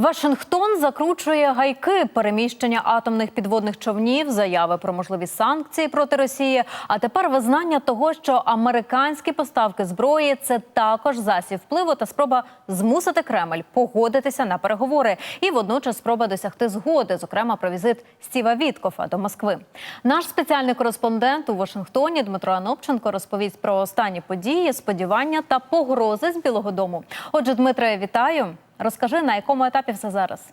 Вашингтон закручує гайки переміщення атомних підводних човнів, заяви про можливі санкції проти Росії. А тепер визнання того, що американські поставки зброї це також засіб впливу та спроба змусити Кремль погодитися на переговори, і водночас спроба досягти згоди, зокрема про візит Стіва Віткофа до Москви. Наш спеціальний кореспондент у Вашингтоні Дмитро Анопченко розповість про останні події, сподівання та погрози з Білого Дому. Отже, Дмитре, вітаю. Розкажи, на якому етапі все зараз?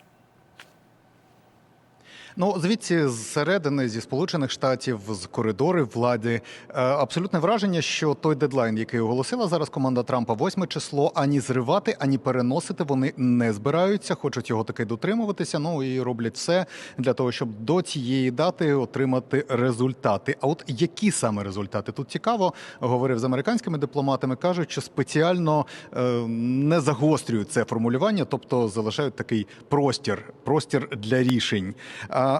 Ну, звідси зсередини, зі сполучених штатів, з коридорів влади, е, абсолютне враження, що той дедлайн, який оголосила зараз команда Трампа, 8 число, ані зривати, ані переносити вони не збираються, хочуть його таки дотримуватися. Ну і роблять все для того, щоб до цієї дати отримати результати. А от які саме результати тут цікаво, говорив з американськими дипломатами, кажуть, що спеціально е, не загострюють це формулювання, тобто залишають такий простір, простір для рішень.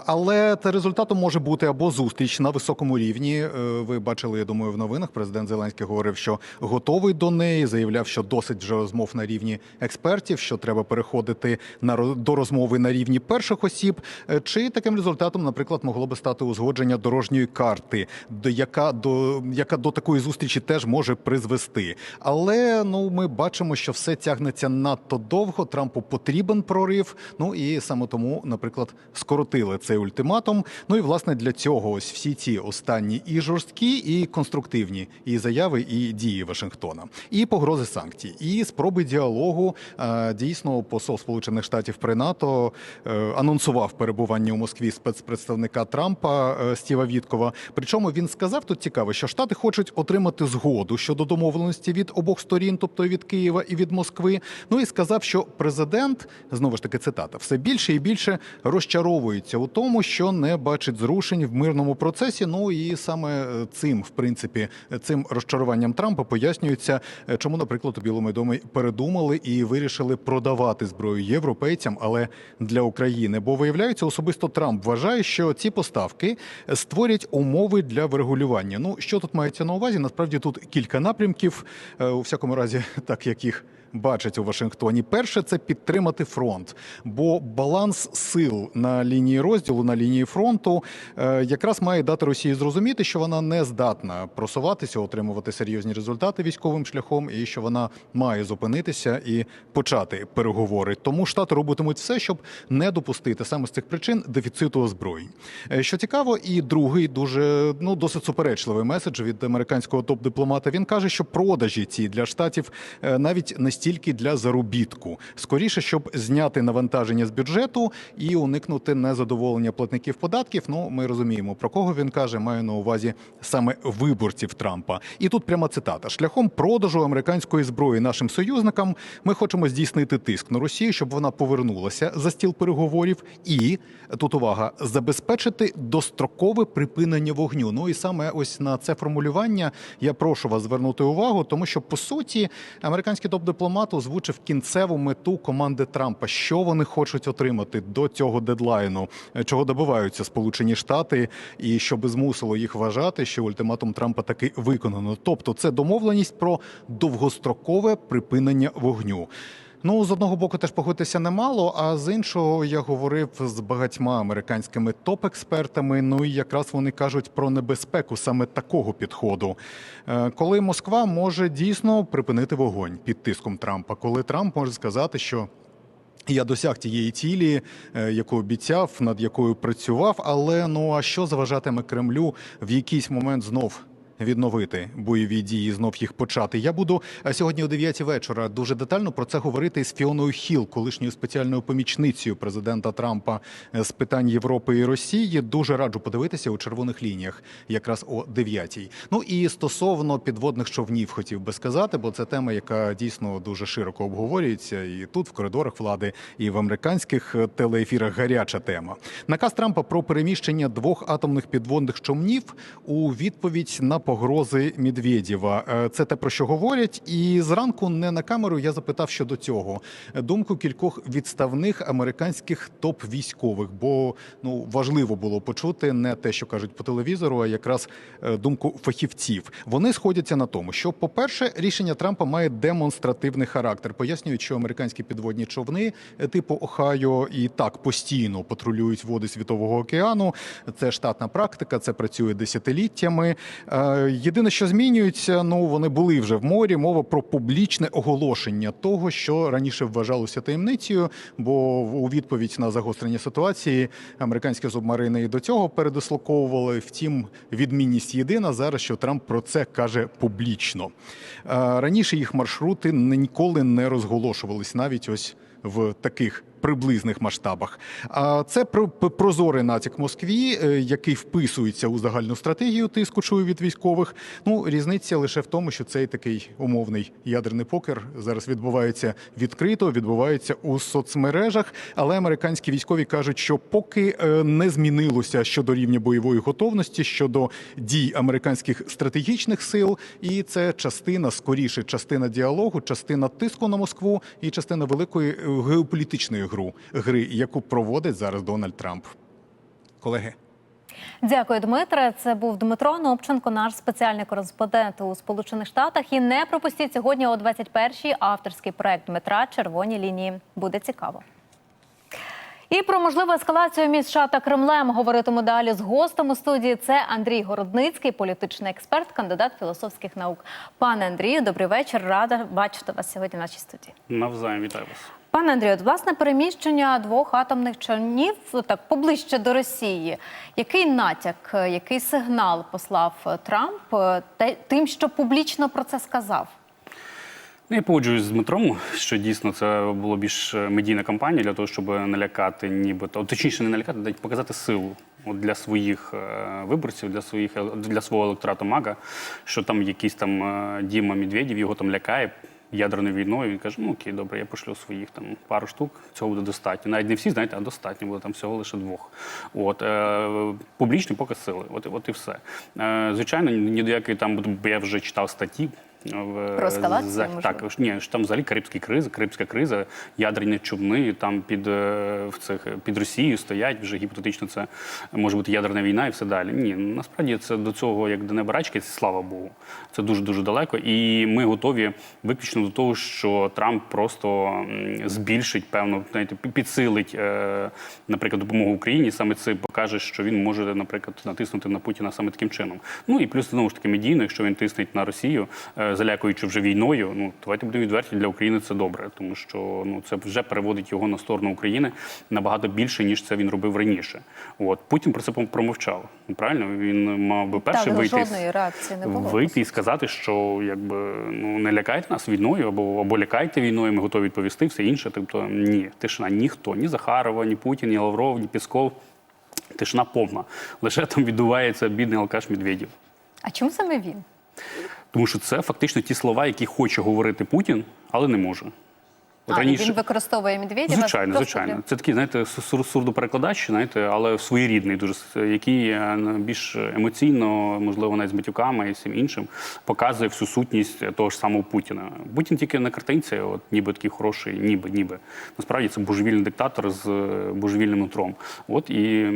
Але та результатом може бути або зустріч на високому рівні. Е, Ви бачили, я думаю, в новинах. Президент Зеленський говорив, що готовий до неї. Заявляв, що досить вже розмов на рівні експертів, що треба переходити на до розмови на рівні перших осіб. Е, Чи таким результатом, наприклад, могло би стати узгодження дорожньої карти, до яка до яка до такої зустрічі теж може призвести. Але ну ми бачимо, що все тягнеться надто довго. Трампу потрібен прорив. Ну і саме тому, наприклад, скоротили цей ультиматум. Ну і власне для цього ось всі ці останні і жорсткі, і конструктивні і заяви, і дії Вашингтона, і погрози санкцій, і спроби діалогу. Е, Дійсно, посол Сполучених Штатів при НАТО е, анонсував перебування у Москві спецпредставника Трампа е, Стіва Віткова. Причому він сказав тут цікаво, що Штати хочуть отримати згоду щодо домовленості від обох сторін, тобто від Києва і від Москви. Ну і сказав, що президент знову ж таки цитата все більше і більше розчаровується у тому, що не бачить зрушень в мирному процесі. Ну і саме е, цим, в принципі, цим розчаруванням Трампа пояснюється, е, чому, наприклад, у Білому домі передумали і вирішили продавати зброю європейцям, але для України. Бо виявляється, особисто Трамп вважає, що ці поставки створять умови для врегулювання. Ну що тут мається на увазі? Насправді тут кілька напрямків, е, у всякому разі, так як їх. Бачать у Вашингтоні. Перше це підтримати фронт, бо баланс сил на лінії розділу, на лінії фронту, е, якраз має дати Росії зрозуміти, що вона не здатна просуватися, отримувати серйозні результати військовим шляхом, і що вона має зупинитися і почати переговори. Тому штати робитимуть все, щоб не допустити саме з цих причин дефіциту озброєнь. Е, Що цікаво, і другий дуже ну досить суперечливий меседж від американського топ-дипломата. Він каже, що продажі ці для штатів е, навіть не стільки для заробітку, скоріше, щоб зняти навантаження з бюджету і уникнути незадоволення платників податків. Ну ми розуміємо про кого він каже. Маю на увазі саме виборців Трампа. І тут пряма цитата: шляхом продажу американської зброї нашим союзникам ми хочемо здійснити тиск на Росію, щоб вона повернулася за стіл переговорів, і тут увага забезпечити дострокове припинення вогню. Ну і саме ось на це формулювання я прошу вас звернути увагу, тому що по суті американський топ-дипломат озвучив кінцеву мету команди Трампа, що вони хочуть отримати до цього дедлайну, е, чого добиваються Сполучені Штати, і що би змусило їх вважати, що ультиматум Трампа таки виконано. Тобто, це домовленість про довгострокове припинення вогню. Ну, з одного боку, теж погодитися немало, а з іншого я говорив з багатьма американськими топ-експертами. Ну і якраз вони кажуть про небезпеку саме такого підходу, Е, коли Москва може дійсно припинити вогонь під тиском Трампа, коли Трамп може сказати, що. Я досяг тієї цілі, е, яку обіцяв, над якою працював. Але ну а що заважатиме Кремлю в якийсь момент знов відновити бойові дії, знов їх почати? Я буду е, сьогодні о 9 вечора дуже детально про це говорити з Фіоною Хіл, колишньою спеціальною помічницею президента Трампа е, з питань Європи і Росії. Дуже раджу подивитися у червоних лініях, якраз о 9. Ну і стосовно підводних човнів, хотів би сказати, бо це тема, яка дійсно дуже широко обговорюється, і тут в коридорах влади, і в американських е, телеефірах гаряча тема. Наказ Трампа про переміщення двох атомних підводних човнів у відповідь на погрози Медведєва. Е, Це те про що говорять. І зранку не на камеру я запитав щодо цього думку кількох відставних американських топ-військових, бо ну важливо було почути не те, що кажуть по телевізору, а якраз е, думку фахівців. Вони сходяться на тому, що, по-перше, рішення Трампа має демонстративний характер, пояснюють, що американські підводні човни е, типу Охайо і так постійно патрулюють води Світового океану. Це штатна практика, це працює десятиліттями. Єдине, що змінюється, ну вони були вже в морі. Мова про публічне оголошення того, що раніше вважалося таємницею, бо у відповідь на загострення ситуації американські субмарини і до цього передислоковували. Втім, відмінність єдина зараз, що Трамп про це каже публічно. Е, Раніше їх маршрути ніколи не розголошувались, навіть ось в таких приблизних масштабах. А це про- прозорий натяк Москві, е, який вписується у загальну стратегію тиску чую від військових. Ну різниця лише в тому, що цей такий умовний ядерний покер зараз відбувається відкрито, відбувається у соцмережах. Але американські військові кажуть, що поки е, не змінилося щодо рівня бойової готовності, щодо дій американських стратегічних сил, і це частина скоріше, частина діалогу, частина тиску на Москву і частина великої е, геополітичної гру гри, яку проводить зараз Дональд Трамп. Колеги. Дякую, Дмитре. Це був Дмитро Новченко, наш спеціальний кореспондент у Сполучених Штатах. І не пропустіть сьогодні о 21-й авторський проект Дмитра Червоні лінії. Буде цікаво. І про можливу ескалацію між США та Кремлем говоритиму далі з гостем у студії. Це Андрій Городницький, політичний експерт, кандидат філософських наук. Пане Андрію, добрий вечір. Рада бачити вас сьогодні в нашій студії. Навзаєм вітаю вас. Пане Андрію, от, власне переміщення двох атомних човнів так поближче до Росії. Який натяк, е, який сигнал послав е, Трамп е, тим, що публічно про це сказав? Ну, Я погоджуюсь з Дмитром, що дійсно це було більш медійна кампанія для того, щоб налякати, нібито точніше, не налякати, а показати силу от для своїх виборців, для своїх для свого електорату Мага, що там якийсь там Діма Медведєв його там лякає. Ядерною війною він каже, ну окей, добре, я пошлю своїх там пару штук, цього буде достатньо. Навіть не всі, знаєте, а достатньо буде там всього лише двох. От е, публічний показ сили, от, от і все. Е, звичайно, ні до якої там бо я вже читав статті. В, ескалацію, за- так, ні, там взагалі Карибська криза, Карибська криза, ядерні човни там під, е, в цих, під Росією стоять, вже гіпотетично це може бути ядерна війна і все далі. Ні, насправді це до цього, як до неба рачки, це слава Богу. Це дуже-дуже далеко. І ми готові виключно до того, що Трамп просто збільшить, певно, знаєте, підсилить, е, наприклад, допомогу Україні. Саме це покаже, що він може, наприклад, натиснути на Путіна саме таким чином. Ну і плюс знову ж таки медійно, якщо він тиснеть на Росію, е, залякуючи вже війною. Ну давайте будемо відверті для України це добре, тому що ну це вже переводить його на сторону України набагато більше ніж це він робив раніше. От Путін про це промовчав. Ну, Правильно, він мав би перший вийти жодної реакції не було. вийти і сказати, що якби ну не лякайте нас війною, або або лякайте війною, ми готові відповісти, все інше. Тобто ні, тишина, ніхто, ні Захарова, ні Путін, ні Лавров, ні Пісков. Тишина повна. Лише там відбувається бідний алкаш Медведєв. А чому саме він? Тому що це фактично ті слова, які хоче говорити Путін, але не може. От а, і він використовує Медведєва? Звичайно, звичайно. Це такий, знаєте, сур- сурдоперекладач, знаєте, але своєрідний, дуже який е, більш емоційно, можливо, навіть з матюками і всім іншим, показує всю сутність того ж самого Путіна. Путін тільки на картинці, от ніби такий хороший, ніби, ніби. Насправді це божевільний диктатор з е, божевільним нутром. От і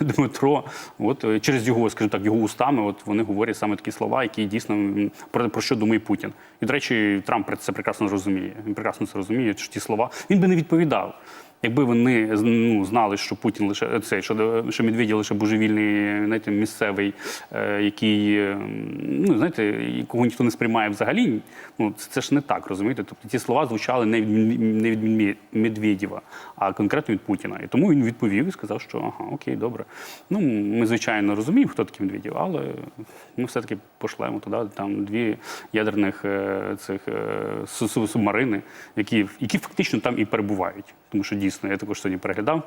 Дмитро, от е, через його, скажімо так, його устами, от вони говорять саме такі слова, які дійсно про, про що думає Путін. І, до речі, Трамп це прекрасно розуміє. Він прекрасно це розуміє, що ті слова він би не відповідав. Якби вони ну, знали, що Путін лише цей, що, що Медведєв лише божевільний, знаєте, місцевий, е, який е, ну знаєте, якого ніхто не сприймає взагалі. Ну це, це ж не так, розумієте? Тобто ці слова звучали не від не від Медведєва, а конкретно від Путіна. І тому він відповів і сказав, що ага, окей, добре. Ну ми звичайно розуміємо, хто такий Медведєв, але ми все-таки пошлемо туди там дві ядерних е, цих е, су- су- субмарини, які, які фактично там і перебувають. Тому що дійсно я також сьогодні переглядав.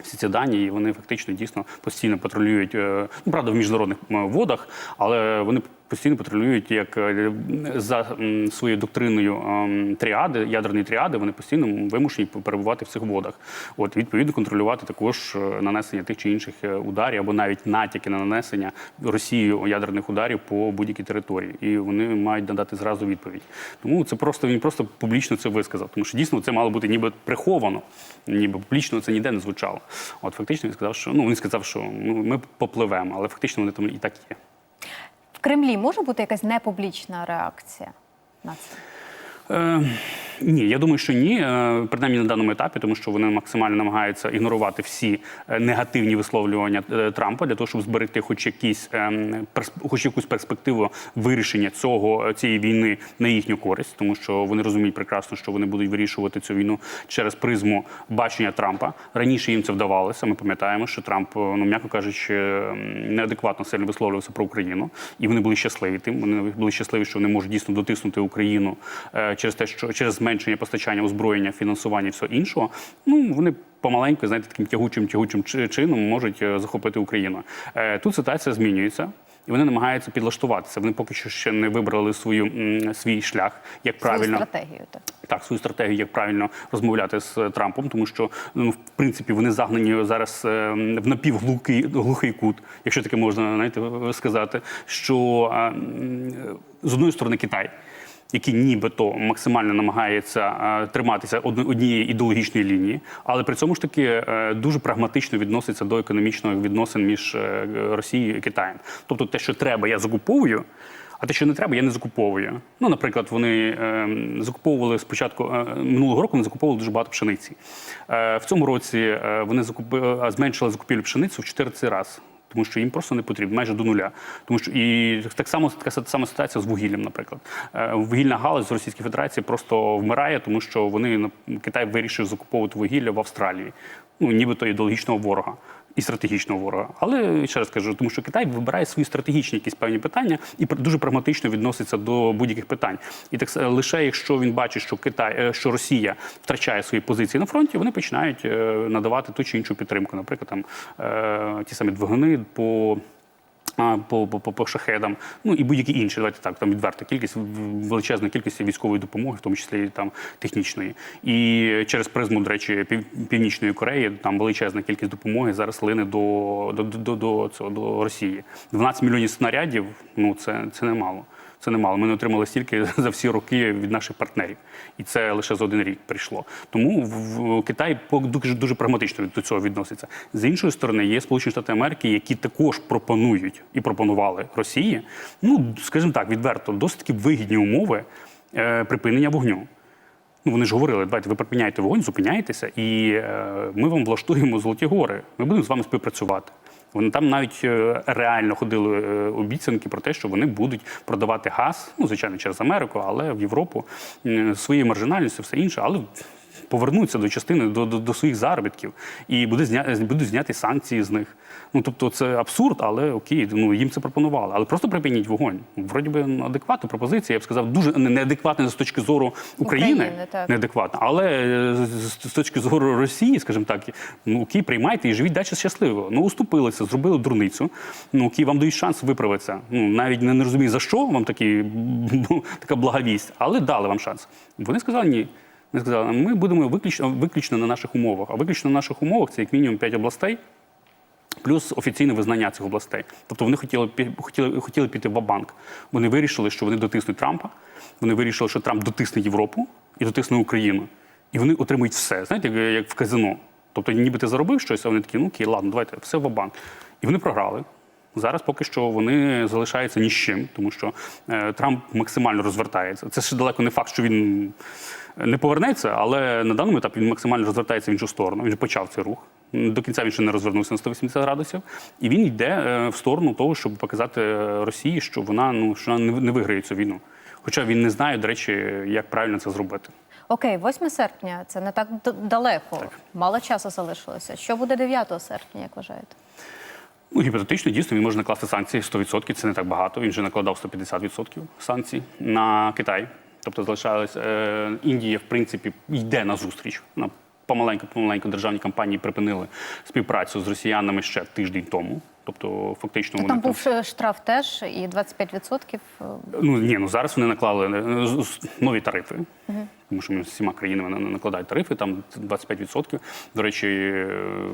Всі ці дані, і вони фактично дійсно постійно патрулюють, е, ну правда, в міжнародних водах, але вони постійно патрулюють як е, за своєю доктриною ем, тріади, ядерної тріади, вони постійно вимушені перебувати в цих водах. От відповідно контролювати також е, нанесення тих чи інших е, ударів або навіть натяки на нанесення Росією ядерних ударів по будь-якій території, і вони мають надати зразу відповідь. Тому це просто він просто публічно це висказав, тому що дійсно це мало бути ніби приховано, ніби публічно це ніде не звучало. От фактично він сказав, що ну він сказав, що ну ми попливемо, але фактично вони там і так є. В Кремлі може бути якась непублічна реакція на це? Е, ні, я думаю, що ні, е, принаймні на даному етапі, тому що вони максимально намагаються ігнорувати всі е, негативні висловлювання е, Трампа для того, щоб зберегти хоч якісь ем, хоч якусь перспективу вирішення цього цієї війни на їхню користь, тому що вони розуміють прекрасно, що вони будуть вирішувати цю війну через призму бачення Трампа. Раніше їм це вдавалося. Ми пам'ятаємо, що Трамп, ну м'яко кажучи, ем, неадекватно сильно висловлювався про Україну, і вони були щасливі тим. Вони були щасливі, що вони можуть дійсно дотиснути Україну через те, що через зменшення постачання озброєння, фінансування і все іншого. Ну вони. Помаленьку, знаєте, таким тягучим тягучим чи- чином можуть е, захопити Україну. Е, Тут ситуація змінюється, і вони намагаються підлаштуватися. Вони поки що ще не вибрали свою свій шлях, як Свою правильно стратегію. Так. так, свою стратегію, як правильно розмовляти з е, Трампом, тому що ну в принципі вони загнані зараз в напівглухий глухий кут, якщо таке можна знаєте, сказати. Що з одної сторони Китай. Який нібито максимально намагається е, триматися однієї ідеологічної лінії, але при цьому ж таки е, дуже прагматично відноситься до економічних відносин між е, Росією і Китаєм. Тобто, те, що треба, я закуповую, а те, що не треба, я не закуповую. Ну, наприклад, вони е, закуповували спочатку е, минулого року. Вони закуповували дуже багато пшениці. Е, в цьому році е, вони закупи, зменшили закупівлю пшениці в 14 разів. Тому що їм просто не потрібно, майже до нуля. Тому що і так само така сама ситуація з вугіллям, наприклад. Е, Вугільна галузь з Російської Федерації просто вмирає, тому що вони Китай вирішив закуповувати вугілля в Австралії, ну нібито ідеологічного ворога і стратегічного ворога. Але ще раз кажу, тому що Китай вибирає свої стратегічні якісь певні питання і дуже прагматично відноситься до будь-яких питань. І так лише якщо він бачить, що Китай, е, що Росія втрачає свої позиції на фронті, вони починають е, надавати ту чи іншу підтримку. Наприклад, там е, ті самі двигуни по. По, по, по, шахедам, ну і будь-які інші. Давайте так, там відверта кількість, величезна кількість військової допомоги, в тому числі там технічної. І через призму, до речі, Пів, Північної Кореї там величезна кількість допомоги зараз лине до, до, до, до, цього, до Росії. 12 мільйонів снарядів ну це, це немало. Це немало. Ми не отримали стільки за всі роки від наших партнерів, і це лише за один рік прийшло. Тому в, Китай дуже дуже прагматично до цього відноситься. З іншої сторони, є Сполучені Штати Америки, які також пропонують і пропонували Росії. Ну скажімо так, відверто досить таки вигідні умови е, припинення вогню. Ну, вони ж говорили, давайте ви припиняєте вогонь, зупиняєтеся, і е, ми вам влаштуємо золоті гори. Ми будемо з вами співпрацювати. Вони там навіть е, реально ходили е, обіцянки про те, що вони будуть продавати газ, ну звичайно, через Америку, але в Європу свої своєю маржинальністю, все інше, але повернуться до частини до, до, до своїх заробітків і буде зня, будуть зняті санкції з них. Ну тобто це абсурд, але окей, ну їм це пропонували. Але просто припиніть вогонь. Вроді би ну, адекватна пропозиція, я б сказав, дуже не- неадекватна з точки зору України, України, так. неадекватна. Але е, з, з точки зору Росії, скажімо так, ну окей, приймайте і живіть далі щасливо. Ну уступилися, зробили дурницю. Ну окей, вам дають шанс виправитися. Ну навіть не, не розумію за що вам такі, така благовість, але дали вам шанс. Вони сказали ні. Вони сказали, ми будемо виключно, виключно на наших умовах. А виключно на наших умовах це як мінімум 5 областей. Плюс офіційне визнання цих областей. Тобто вони хотіли, хотіли, хотіли піти в банк Вони вирішили, що вони дотиснуть Трампа. Вони вирішили, що Трамп дотисне Європу і дотисне Україну. І вони отримують все. Знаєте, як- в казино. Тобто, ніби ти заробив щось, а вони такі, ну окей, ладно, давайте, все в банк І вони програли. Зараз поки що вони залишаються ні з чим, тому що е, Трамп максимально розвертається. Це ще далеко не факт, що він не повернеться, але на даному етапі він максимально розвертається в іншу сторону. Він вже почав цей рух. До кінця він ще не розвернувся на 180 градусів, і він йде е, в сторону того, щоб показати е, Росії, що вона ну що вона не, виграє цю війну. Хоча він не знає, до речі, як правильно це зробити. Окей, 8 серпня це не так далеко. Мало часу залишилося. Що буде 9 серпня, як вважаєте? Ну, гіпотетично, дійсно, він може накласти санкції 100%, це не так багато. Він вже накладав 150% санкцій на Китай. Тобто залишалась е, Індія, в принципі, йде на зустріч. Вона помаленьку, помаленьку державні компанії припинили співпрацю з росіянами ще тиждень тому. Тобто, фактично, вони Там був е, штраф теж і 25%. е, Ну ні, ну зараз вони наклали е, нові тарифи. Тому що ми з всіма країнами на- накладають тарифи, там 25%. До речі,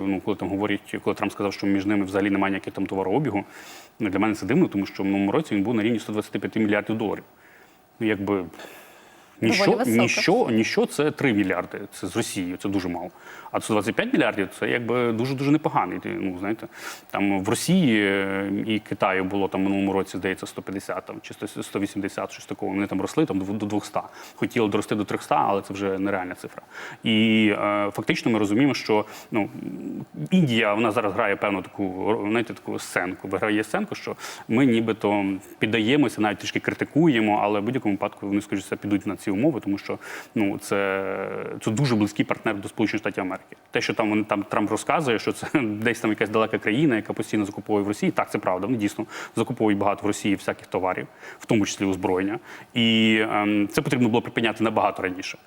ну коли там говорять, коли Трамп сказав, що між ними взагалі немає ніяких там товарообігу. Ну, для мене це дивно, тому що в минулому році він був на рівні 125 мільярдів доларів. Ну, якби ніщо, ніщо, ніщо це 3 мільярди. Це з Росією, це дуже мало. А 125 мільярдів це якби дуже дуже непоганий. Ну знаєте, там в Росії е, і Китаю було там в минулому році, здається, 150 там, чи 180, щось такого. Вони там росли там до до 200. Хотіли дорости до 300, але це вже нереальна цифра. І е, фактично ми розуміємо, що ну Індія вона зараз грає певну таку знаєте, таку сценку. Виграє сценку, що ми нібито піддаємося, навіть трішки критикуємо, але в будь-якому випадку вони скоріше підуть на ці умови, тому що ну це, це дуже близький партнер до Сполучених Штатів Америки. Те, що там там Трамп розказує, що це десь там якась далека країна, яка постійно закуповує в Росії. Так, це правда. Вони дійсно закуповують багато в Росії всяких товарів, в тому числі озброєння. І ем, це потрібно було припиняти набагато раніше.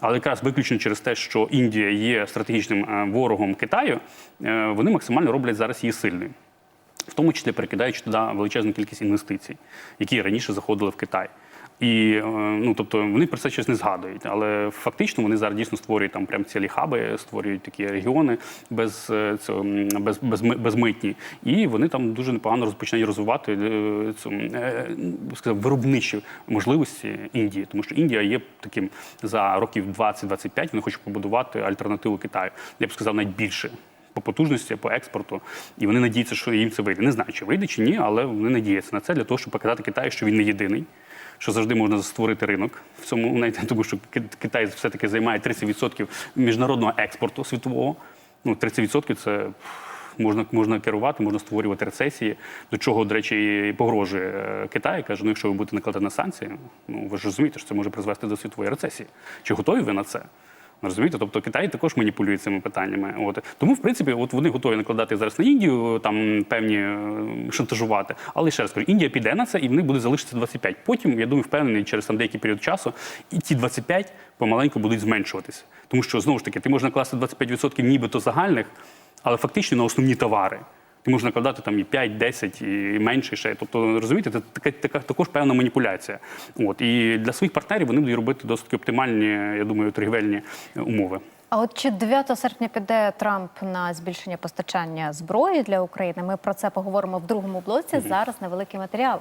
Але якраз виключно через те, що Індія є стратегічним е, ворогом Китаю, е, вони максимально роблять зараз її сильною. В тому числі перекидаючи туди величезну кількість інвестицій, які раніше заходили в Китай. І е, ну, тобто вони про це щось не згадують, але фактично вони зараз дійсно створюють там прям цілі хаби, створюють такі регіони без, е, цього, без, без, безмитні, і вони там дуже непогано розпочинають розвивати е, цю, сказав, виробничі можливості Індії, тому що Індія є таким за років 20-25, Вони хочуть побудувати альтернативу Китаю. Я б сказав, навіть більше по потужності, по експорту, і вони надіються, що їм це вийде. Не знаю, чи вийде чи ні, але вони надіються на це для того, щоб показати Китаю, що він не єдиний. Що завжди можна створити ринок в цьому, навіть тому що Китай все-таки займає 30% міжнародного експорту світового. Ну, 30% це можна, можна керувати, можна створювати рецесії, до чого, до речі, і погрожує е, Китай. Каже, ну якщо ви будете накладати на санкції, ну ви ж розумієте, що це може призвести до світової рецесії. Чи готові ви на це? Розумієте, тобто Китай також маніпулює цими питаннями. От тому, в принципі, от вони готові накладати зараз на Індію, там певні е, шантажувати. Але ще раз кажу, Індія піде на це, і вони будуть залишитися 25. Потім, я думаю, впевнений, через там деякий період часу, і ці 25 помаленьку будуть зменшуватися. Тому що знову ж таки, ти можеш накласти 25% нібито загальних, але фактично на основні товари. Ти можеш накладати там і 5, 10, і менше ще. Тобто, розумієте, це така, така також певна маніпуляція. От і для своїх партнерів вони будуть робити досить оптимальні, я думаю, торгівельні умови. А от чи 9 серпня піде Трамп на збільшення постачання зброї для України? Ми про це поговоримо в другому блоці. Зараз невеликий матеріал.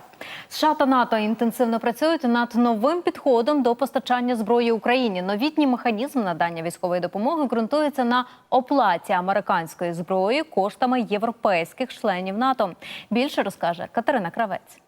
США та НАТО інтенсивно працюють над новим підходом до постачання зброї Україні. Новітній механізм надання військової допомоги ґрунтується на оплаті американської зброї коштами європейських членів НАТО. Більше розкаже Катерина Кравець.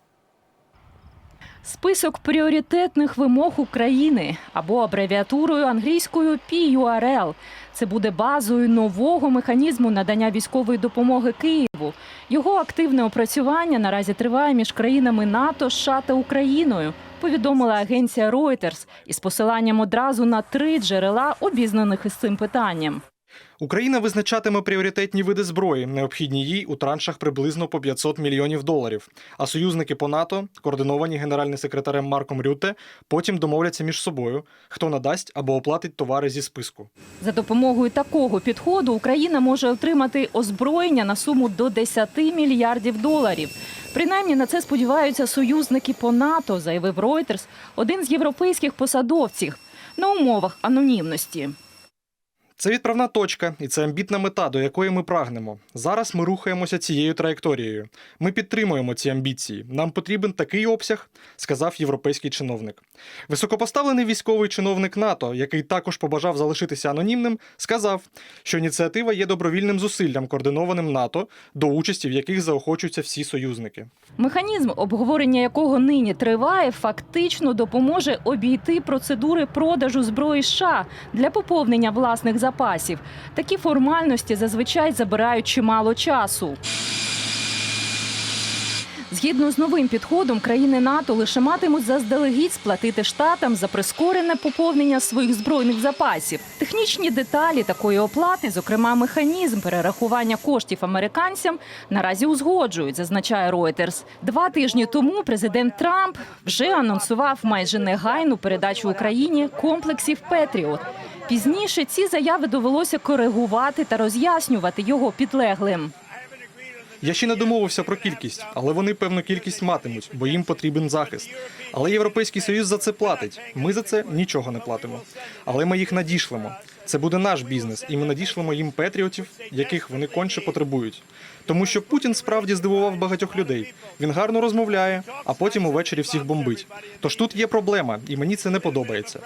Список пріоритетних вимог України або абревіатурою англійською PURL. Це буде базою нового механізму надання військової допомоги Києву. Його активне опрацювання наразі триває між країнами НАТО, США та Україною. Повідомила агенція Reuters із посиланням одразу на три джерела, обізнаних із цим питанням. Україна визначатиме пріоритетні види зброї, необхідні їй у траншах приблизно по 500 мільйонів доларів. А союзники по НАТО, координовані генеральним секретарем Марком Рютте, потім домовляться між собою, хто надасть або оплатить товари зі списку. За допомогою такого підходу Україна може отримати озброєння на суму до 10 мільярдів доларів. Принаймні на це сподіваються союзники по НАТО, заявив Reuters, один з європейських посадовців на умовах анонімності. Це відправна точка, і це амбітна мета, до якої ми прагнемо. Зараз ми рухаємося цією траєкторією. Ми підтримуємо ці амбіції. Нам потрібен такий обсяг, сказав європейський чиновник. Високопоставлений військовий чиновник НАТО, який також побажав залишитися анонімним, сказав, що ініціатива є добровільним зусиллям, координованим НАТО, до участі в яких заохочуються всі союзники. Механізм, обговорення якого нині триває, фактично допоможе обійти процедури продажу зброї США для поповнення власних запасів. Такі формальності зазвичай забирають чимало часу. Згідно з новим підходом, країни НАТО лише матимуть заздалегідь сплатити штатам за прискорене поповнення своїх збройних запасів. Технічні деталі такої оплати, зокрема механізм перерахування коштів американцям, наразі узгоджують, зазначає Reuters. Два тижні тому президент Трамп вже анонсував майже негайну передачу Україні комплексів Петріот. Пізніше ці заяви довелося коригувати та роз'яснювати його підлеглим. Я ще не домовився про кількість, але вони певну кількість матимуть, бо їм потрібен захист. Але Європейський Союз за це платить. Ми за це нічого не платимо. Але ми їх надішлемо. Це буде наш бізнес, і ми надішлемо їм патріотів, яких вони конче потребують. Тому що Путін справді здивував багатьох людей. Він гарно розмовляє, а потім увечері всіх бомбить. Тож тут є проблема, і мені це не подобається.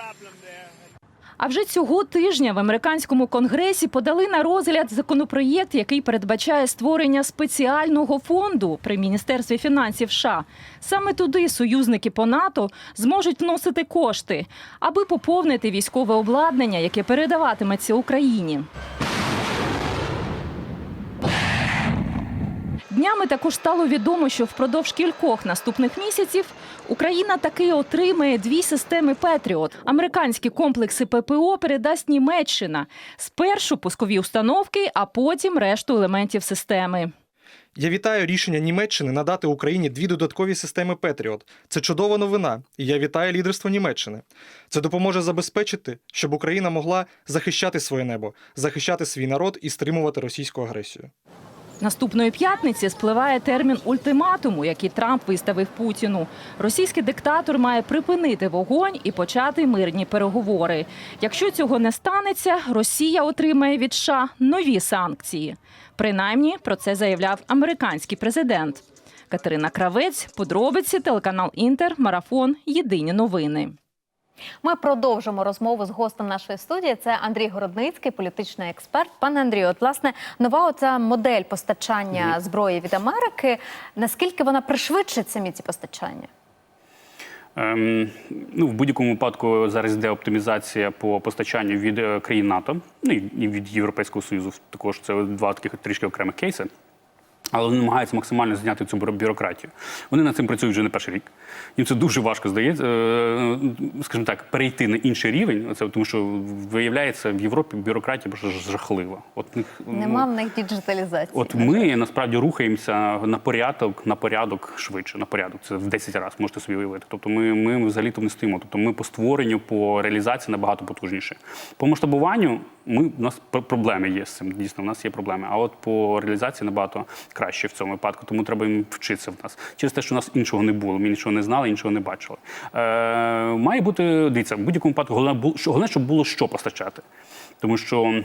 А вже цього тижня в американському конгресі подали на розгляд законопроєкт, який передбачає створення спеціального фонду при міністерстві фінансів США. Саме туди союзники по НАТО зможуть вносити кошти, аби поповнити військове обладнання, яке передаватиметься Україні. Днями також стало відомо, що впродовж кількох наступних місяців Україна таки отримає дві системи Петріот. Американські комплекси ППО передасть Німеччина. Спершу пускові установки, а потім решту елементів системи. Я вітаю рішення Німеччини надати Україні дві додаткові системи Петріот. Це чудова новина, і я вітаю лідерство Німеччини. Це допоможе забезпечити, щоб Україна могла захищати своє небо, захищати свій народ і стримувати російську агресію. Наступної п'ятниці спливає термін ультиматуму, який Трамп виставив Путіну. Російський диктатор має припинити вогонь і почати мирні переговори. Якщо цього не станеться, Росія отримає від США нові санкції. Принаймні про це заявляв американський президент. Катерина Кравець, подробиці, телеканал Інтер, марафон. Єдині новини. Ми продовжимо розмову з гостем нашої студії. Це Андрій Городницький, політичний експерт. Пане Андрію, от власне нова оця модель постачання зброї від Америки. Наскільки вона пришвидшить самі ці постачання? Ем, ну, в будь-якому випадку зараз йде оптимізація по постачанню від е, країн НАТО, ну і і від Європейського Союзу. Також це два таких трішки окремих кейси. Але вони намагаються максимально зняти цю бюрократію. Вони над цим працюють вже не перший рік. Їм це дуже важко здається, е, скажімо так, перейти на інший рівень. Це тому, що виявляється в Європі бюрократія просто жахлива. От них, Нема ну, в них діджиталізації. От ми насправді рухаємося на порядок, на порядок швидше, на порядок. Це в 10 разів можете собі уявити. Тобто ми, ми взагалі то не стоїмо. Тобто ми по створенню, по реалізації набагато потужніше. По масштабуванню ми, у нас проблеми є з цим. Дійсно, у нас є проблеми. А от по реалізації набагато краще в цьому випадку. Тому треба їм вчитися в нас. Через те, що у нас іншого не було. Ми нічого не знали, іншого не бачили. Е, має бути, дивіться, в будь-якому випадку головне, щоб було що постачати. Тому що.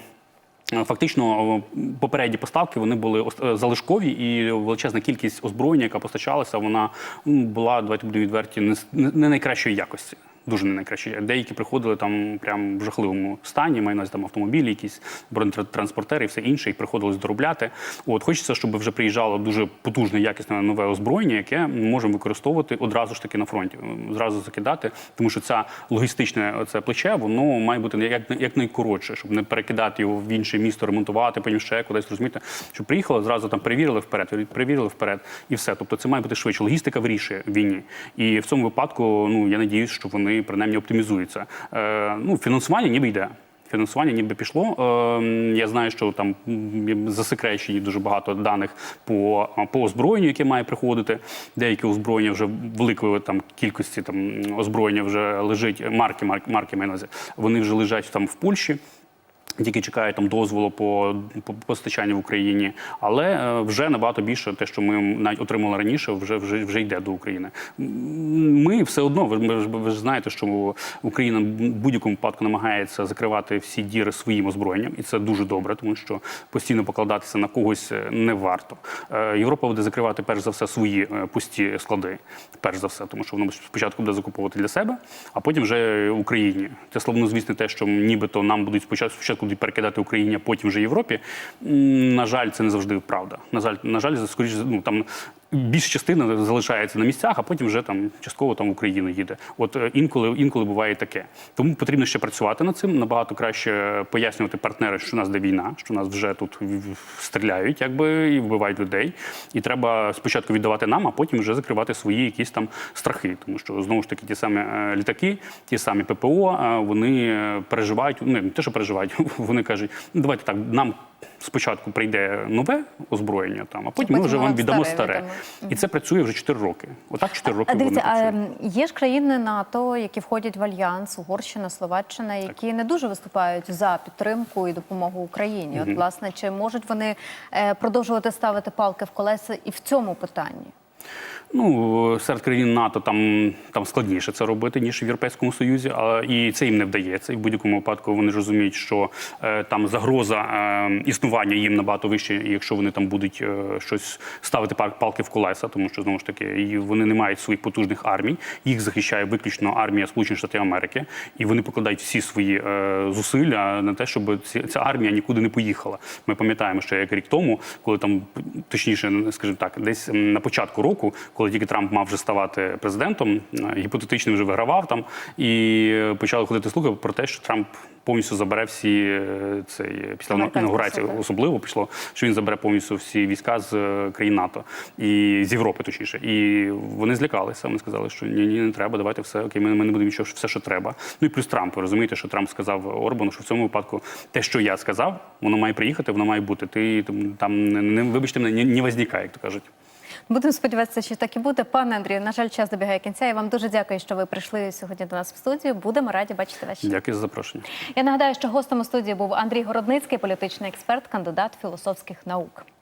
Фактично, попередні поставки вони були е, залишкові, і величезна кількість озброєння, яка постачалася, вона була, давайте будемо відверті, не найкращої якості. Дуже не найкращої. Деякі приходили там прям в жахливому стані, маю на там автомобілі, якісь бронетранспортери і все інше, їх приходилось доробляти. От хочеться, щоб вже приїжджало дуже потужне, якісне нове озброєння, яке ми можемо використовувати одразу ж таки на фронті, зразу закидати, тому що це логістичне це плече, воно має бути як, як найкоротше, щоб не перекидати його в інше місто, ремонтувати, потім ще кудись розумієте, щоб приїхало, зразу там перевірили вперед, перевірили вперед, і все. Тобто це має бути швидше. Логістика вирішує війні. І в цьому випадку, ну я надіюсь, що вони принаймні оптимізуються. Е, ну, фінансування ніби йде. Фінансування ніби пішло. Е, я знаю, що там засекречені дуже багато даних по, по озброєнню, яке має приходити. Деякі озброєння вже великої там кількості там озброєння вже лежить. Марки, марки, марки майнозі. Вони вже лежать там в Польщі. Тільки чекають там дозволу по, по постачанню в Україні, але е, вже набагато більше те, що ми навіть отримали раніше, вже вже вже йде до України. Ми все одно, ви, ви, ж- знаєте, що Україна в будь-якому випадку намагається закривати всі діри своїм озброєнням, і це дуже добре, тому що постійно покладатися на когось е, не варто. Е, Європа буде закривати перш за все свої пусті склади, перш за все, тому що воно спочатку буде закуповувати для себе, а потім вже Україні. Це славнозвісне те, що нібито нам будуть спочатку будуть перекидати Україні, а потім вже Європі. На жаль, це не завжди правда. На жаль, на жаль, скоріше, ну там. Більша частина залишається на місцях, а потім вже там частково там в Україну їде. От е, інколи інколи буває таке. Тому потрібно ще працювати над цим. Набагато краще пояснювати партнери, що у нас де війна, що нас вже тут стріляють, якби і вбивають людей. І треба спочатку віддавати нам, а потім вже закривати свої якісь там страхи. Тому що знову ж таки ті самі е, літаки, ті самі ППО, е, вони переживають. Ну, не те, що переживають, вони кажуть, ну давайте так, нам спочатку прийде нове озброєння, там, а потім ми потім вже ми вам вам віддамо старе. І це працює вже 4 роки. Отак 4 роки А дивіться, а є ж країни НАТО, які входять в альянс, Угорщина, Словаччина, які не дуже виступають за підтримку і допомогу Україні. От, власне, чи можуть вони е, продовжувати ставити палки в колеса і в цьому питанні? Ну, серед країн НАТО там, там складніше це робити, ніж в Європейському Союзі, а, і це їм не вдається. І в будь-якому випадку вони ж розуміють, що е, там загроза е, існування їм набагато вище, якщо вони там будуть е, щось ставити пал- палки в колеса, тому що знову ж таки вони не мають своїх потужних армій. Їх захищає виключно армія Сполучених Штатів Америки, і вони покладають всі свої е, зусилля на те, щоб ці, ця армія нікуди не поїхала. Ми пам'ятаємо, що як рік тому, коли там точніше, скажімо так, десь на початку року, коли тільки Трамп мав вже ставати президентом, е, гіпотетично вже вигравав там, і е, почали ходити слухи про те, що Трамп повністю забере всі е, цей після Американські інаугурації особливо пішло, що він забере повністю всі війська з е, країн НАТО і з Європи, точніше. І вони злякалися. Вони сказали, що ні, ні, не треба, давайте все окей, ми, ми не будемо нічого, все, що треба. Ну і плюс Трамп. Ви розумієте, що Трамп сказав Орбану, що в цьому випадку те, що я сказав, воно має приїхати, воно має бути. Ти там, не вибачте мене, не, не возникає, як то кажуть. Будемо сподіватися, що так і буде. Пане Андрію, на жаль, час добігає кінця. Я вам дуже дякую, що ви прийшли сьогодні до нас в студію. Будемо раді бачити вас. Дякую за запрошення. Я нагадаю, що гостем у студії був Андрій Городницький, політичний експерт, кандидат філософських наук.